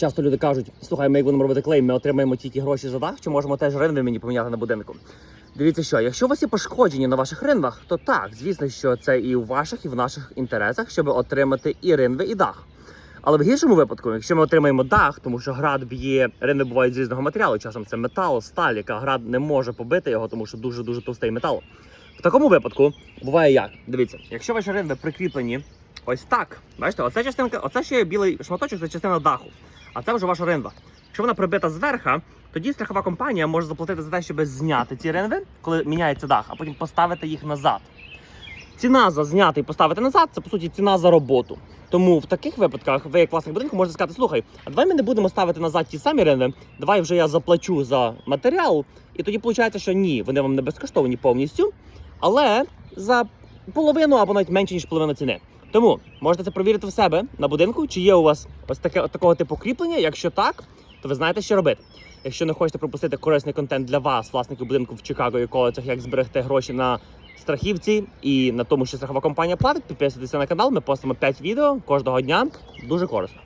Часто люди кажуть, слухай, ми як будемо робити клейм, ми отримаємо тільки гроші за дах, чи можемо теж ринви мені поміняти на будинку. Дивіться, що якщо у вас є пошкодження на ваших ринвах, то так, звісно, що це і у ваших, і в наших інтересах, щоб отримати і ринви, і дах. Але в гіршому випадку, якщо ми отримаємо дах, тому що град б'є, ринви бувають з різного матеріалу. Часом це метал, сталь, яка град не може побити його, тому що дуже дуже товстий метал. В такому випадку буває як? Дивіться, якщо ваші ринви прикріплені ось так, бачите, оця частинка, оце ще є білий шматочок, це частина даху. А це вже ваша ринва. Якщо вона прибита зверха, тоді страхова компанія може заплатити за те, щоб зняти ці ринви, коли міняється дах, а потім поставити їх назад. Ціна за зняти і поставити назад це по суті ціна за роботу. Тому в таких випадках ви, як власник будинку, можете сказати: слухай, а давай ми не будемо ставити назад ті самі ринви, давай вже я заплачу за матеріал. І тоді виходить, що ні, вони вам не безкоштовні повністю, але за половину або навіть менше ніж половина ціни. Тому можете це провірити в себе на будинку, чи є у вас ось таке такого типу кріплення. Якщо так, то ви знаєте, що робити. Якщо не хочете пропустити корисний контент для вас, власників будинку в Чикаго і коледжах, як зберегти гроші на страхівці і на тому, що страхова компанія платить, підписуйтеся на канал. Ми постимо 5 відео кожного дня. Дуже корисно.